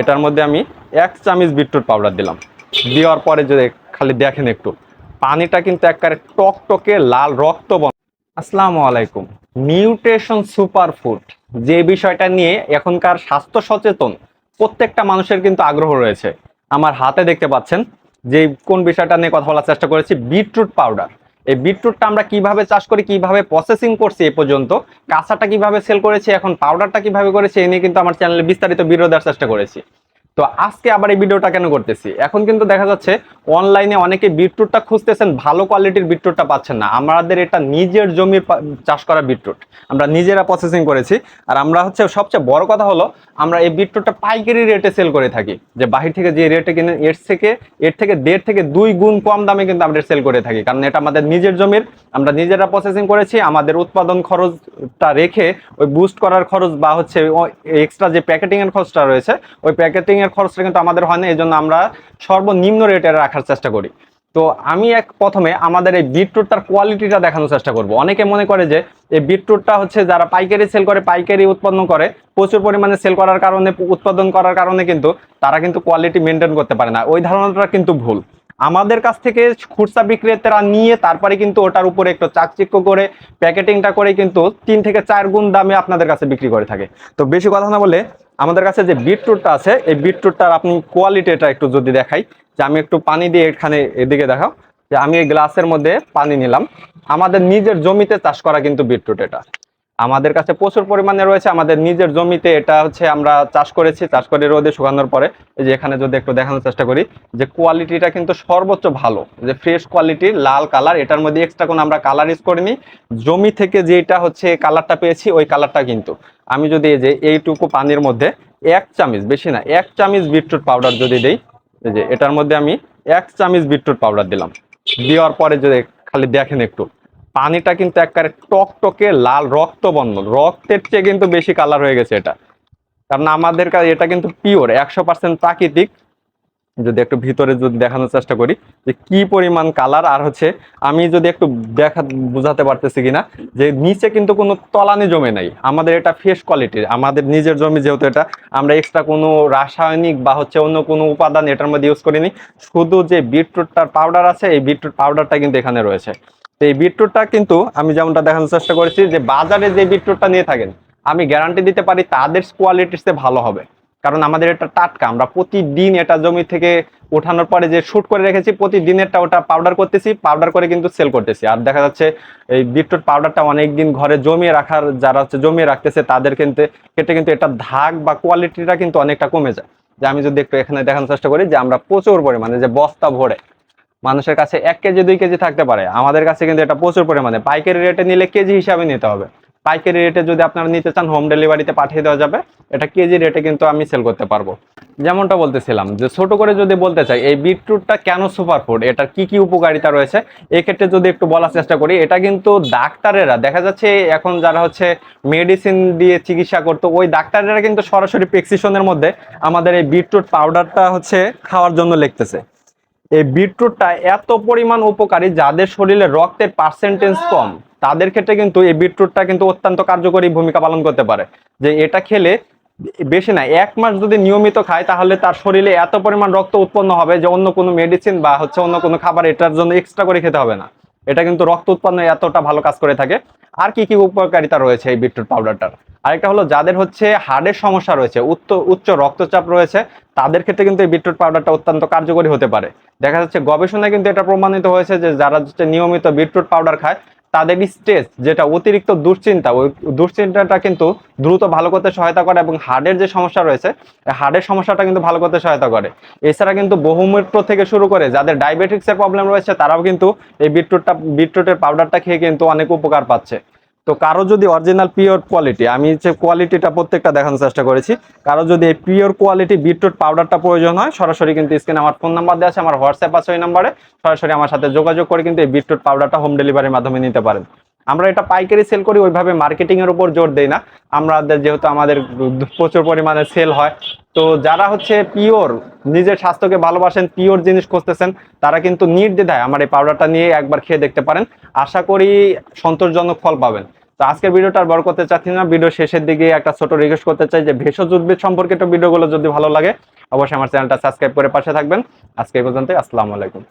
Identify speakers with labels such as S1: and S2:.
S1: এটার মধ্যে আমি এক চামচ বিটরুট পাউডার দিলাম। দেওয়ার পরে যদি খালি দেখেন একটু, পানিটা কিন্তু একবারে টকটকে লাল রক্ত বন আসসালামু আলাইকুম। নিউট্রিশন সুপার ফুড যে বিষয়টা নিয়ে এখনকার স্বাস্থ্য সচেতন প্রত্যেকটা মানুষের কিন্তু আগ্রহ রয়েছে। আমার হাতে দেখতে পাচ্ছেন যে কোন বিষয়টা নিয়ে কথা বলার চেষ্টা করেছি, বিটরুট পাউডার এই বিটরুটটা আমরা কীভাবে চাষ করি, কীভাবে প্রসেসিং করছি এ পর্যন্ত, কাঁচাটা কীভাবে সেল করেছি, এখন পাউডারটা কীভাবে করেছি, এ নিয়ে কিন্তু আমার চ্যানেলে বিস্তারিত দেওয়ার চেষ্টা করেছি। তো আজকে আবার এই ভিডিওটা কেন করতেছি? এখন কিন্তু দেখা যাচ্ছে অনলাইনে অনেকে বিটরুটটা খুঁজতেছেন, ভালো কোয়ালিটির বিটরুটটা পাচ্ছেন না। আমাদের এটা নিজের জমির চাষ করা বিটরুট। আমরা নিজেরা প্রসেসিং করেছি। আর আমরা হচ্ছে সবচেয়ে বড় কথা হলো, আমরা এই বিটরুটটা পাইকারি রেটে সেল করে থাকি। যে বাহির থেকে যে রেটে কিনে, এর থেকে এর থেকে দেড় থেকে দুই গুণ কম দামে কিন্তু আমরা সেল করে থাকি। কারণ এটা আমাদের নিজের জমির, আমরা নিজেরা প্রসেসিং করেছি, আমাদের উৎপাদন খরচটা রেখে ওই বুস্ট করার খরচ বা হচ্ছে এক্সট্রা যে প্যাকেটিং এর খরচটা রয়েছে, ওই প্যাকেটিং এর খরচটা কিন্তু আমাদের হয় না এই জন্য আমরা সর্বনিম্ন রেটে রাখার চেষ্টা করি। তো আমি এক প্রথমে আমাদের এই বিটরুটটার কোয়ালিটিটা দেখানোর চেষ্টা করব। অনেকে মনে করে যে এই বিটরুটটা হচ্ছে যারা পাইকারি সেল করে, পাইকারি উৎপন্ন করে, প্রচুর পরিমাণে সেল করার কারণে, উৎপাদন করার কারণে কিন্তু তারা কিন্তু কোয়ালিটি মেনটেন করতে পারে না। ওই ধারণাটা কিন্তু ভুল। আমাদের কাছ থেকে খুচরা বিক্রেতারা নিয়ে তারপরে কিন্তু ওটার উপরে একটু চাকচিক্য করে প্যাকেটিংটা করে কিন্তু তিন থেকে চার গুণ দামে আপনাদের কাছে বিক্রি করে থাকে। তো বেশি কথা না বলে আমাদের কাছে যে বিটরুটটা আছে, এই বিটরুটটার আপনি কোয়ালিটিটা একটু যদি দেখাই, যে আমি একটু পানি দিয়ে এখানে এদিকে দেখাও, যে আমি এই গ্লাসের মধ্যে পানি নিলাম। আমাদের নিজের জমিতে চাষ করা কিন্তু বিটরুট এটা। আমাদের কাছে প্রচুর পরিমাণে রয়েছে। আমাদের নিজের জমিতে এটা হচ্ছে আমরা চাষ করেছি। চাষ করে রোদে শুকানোর পরে এই যে এখানে যদি একটু দেখানোর চেষ্টা করি, যে কোয়ালিটিটা কিন্তু সর্বোচ্চ ভালো। যে ফ্রেশ কোয়ালিটি লাল কালার এটার মধ্যে এক্সট্রা কোনো আমরা কালার ইউজ করিনি। জমি থেকে যেটা হচ্ছে কালারটা পেয়েছি, ওই কালারটা কিন্তু। আমি যদি এই যে এইটুকু পানির মধ্যে এক চামচ, বেশি না, এক চামচ বিটরুট পাউডার যদি দেই যে এটার মধ্যে আমি এক চামচ বিটরুট পাউডার দিলাম। দেওয়ার পরে যদি খালি দেখেন একটু। পানিটা কিন্তু একবারে টকটকে লাল রক্ত বন্ধন রক্তের চেয়ে কিন্তু বেশি কালার হয়ে গেছে এটা। কারণ আমাদের কাছে এটা কিন্তু পিওর একশো পার্সেন্ট প্রাকৃতিক। যদি একটু ভিতরে যদি দেখানোর চেষ্টা করি, যে কি পরিমাণ কালার আর হচ্ছে আমি যদি একটু দেখা, বুঝাতে পারতেছি কিনা, যে নিচে কিন্তু কোনো তলানি জমে নাই। আমাদের এটা ফ্রেশ কোয়ালিটির আমাদের নিজের জমি যেহেতু এটা, আমরা এক্সট্রা কোনো রাসায়নিক বা হচ্ছে অন্য কোনো উপাদান এটার মধ্যে ইউজ করিনি। শুধু যে বিটরুটটার পাউডার আছে, এই বিটরুট পাউডারটা কিন্তু এখানে রয়েছে। তো এই বিটরুটটা কিন্তু আমি যেমনটা দেখানোর চেষ্টা করেছি যে বাজারে যে বিটরুটটা নিয়ে থাকেন, আমি গ্যারান্টি দিতে পারি তাদের কোয়ালিটিতে ভালো হবে। কারণ আমাদের এটা টাটকা, আমরা প্রতিদিন এটা জমি থেকে ওঠানোর পরে যে শুট করে রেখেছি প্রতিদিনেরটা ওটা পাউডার করতেছি পাউডার করে কিন্তু সেল করতেছি। আর দেখা যাচ্ছে এই বিটরুট পাউডারটা অনেকদিন ঘরে জমিয়ে রাখার যারা হচ্ছে জমিয়ে রাখতেছে, তাদের কিন্তু ক্ষেত্রে কিন্তু এটা ধাক বা কোয়ালিটিটা কিন্তু অনেকটা কমে যায়। যে আমি যদি একটু এখানে দেখানোর চেষ্টা করি যে আমরা প্রচুর পরিমাণে যে বস্তা ভরে মানুষের কাছে এক কেজি, দুই কেজি থাকতে পারে। আমাদের কাছে কিন্তু এটা প্রচুর পরিমাণে। পাইকারি রেটে নিলে কেজি হিসাবে নিতে হবে। পাইকারি রেটে যদি আপনারা নিতে চান হোম ডেলিভারিতে পাঠিয়ে দেওয়া যাবে। এটা কেজি রেটে কিন্তু আমি সেল করতে পারব। যেমনটা বলতেছিলাম যে, ছোট করে যদি বলতে চাই, এই বিটরুটটা কেন সুপারফুড এটার কি কি উপকারিতা রয়েছে? এক্ষেত্রে যদি একটু বলার চেষ্টা করি, এটা কিন্তু ডাক্তারেরা, দেখা যাচ্ছে এখন যারা হচ্ছে মেডিসিন দিয়ে চিকিৎসা করতো, ওই ডাক্তারেরা কিন্তু সরাসরি প্রেসক্রিপশনের মধ্যে আমাদের এই বিটরুট পাউডারটা হচ্ছে খাওয়ার জন্য লিখতেছে। এই বিটরুটটা এত পরিমাণ উপকারী যাদের শরীরে রক্তের পার্সেন্টেজ কম, তাদের ক্ষেত্রে কিন্তু এই বিটরুটটা কিন্তু অত্যন্ত কার্যকরী ভূমিকা পালন করতে পারে। যে এটা খেলে বেশি না, এক মাস যদি নিয়মিত খায় তাহলে তার শরীরে এত পরিমাণ রক্ত উৎপন্ন হবে যে অন্য কোনো মেডিসিন বা হচ্ছে অন্য কোনো খাবার এটার জন্য এক্সট্রা করে খেতে হবে না। এটা কিন্তু রক্ত উৎপাদনে এতটা ভালো কাজ করে থাকে। আর কি কি উপকারিতা রয়েছে এই বিটরুট পাউডারটার? আরেকটা হলো, যাদের হচ্ছে হার্টের সমস্যা রয়েছে উচ্চ উচ্চ রক্তচাপ রয়েছে, তাদের ক্ষেত্রে কিন্তু এই বিটরুট পাউডারটা অত্যন্ত কার্যকরী হতে পারে। দেখা যাচ্ছে গবেষণায় কিন্তু এটা প্রমাণিত হয়েছে যে যারা হচ্ছে নিয়মিত বিটরুট পাউডার খায় তাদের স্ট্রেস যেটা অতিরিক্ত দুশ্চিন্তা, ওই দুশ্চিন্তাটা কিন্তু দ্রুত ভালো করতে সহায়তা করে এবং হার্টের যে সমস্যা রয়েছে হার্টের সমস্যাটা কিন্তু ভালো করতে সহায়তা করে। এছাড়া কিন্তু বহুমূত্র থেকে শুরু করে যাদের ডায়াবেটিক্সের প্রবলেম রয়েছে, তারাও কিন্তু এই বিটরুটটা বিটরুটের পাউডারটা খেয়ে কিন্তু অনেক উপকার পাচ্ছে। তো কারও যদি অরিজিনাল পিওর কোয়ালিটি আমি যে কোয়ালিটিটা প্রত্যেকটা দেখানোর চেষ্টা করেছি, কারও যদি এই পিওর কোয়ালিটি বিটরুট পাউডারটা প্রয়োজন হয়, সরাসরি কিন্তু স্ক্রিনে আমার ফোন নাম্বার দেওয়া আছে, আমার হোয়াটসঅ্যাপ আছে ওই নাম্বারে সরাসরি আমার সাথে যোগাযোগ করে কিন্তু এই বিটরুট পাউডারটা হোম ডেলিভারির মাধ্যমে নিতে পারেন। আমরা এটা পাইকারি সেল করি, ওইভাবে মার্কেটিং এর উপর জোর দেই না। আমাদের যেহেতু আমাদের প্রচুর পরিমাণে সেল হয়। তো যারা হচ্ছে পিওর নিজের স্বাস্থ্যকে ভালোবাসেন পিওর জিনিস খুঁজতেছেন, তারা কিন্তু নির্দ্বিধায় আমার এই পাউডারটা নিয়ে একবার খেয়ে দেখতে পারেন। আশা করি সন্তোষজনক ফল পাবেন। তো আজকের ভিডিওটা আর বড় করতে চাচ্ছি না। ভিডিও শেষের দিকে একটা ছোট রিকোয়েস্ট করতে চাই যে ভেষজ উদ্ভিদ সম্পর্কিত ভিডিওগুলো যদি ভালো লাগে, অবশ্যই আমার চ্যানেলটা সাবস্ক্রাইব করে পাশে থাকবেন। আজকে পর্যন্ত আসসালামু আলাইকুম।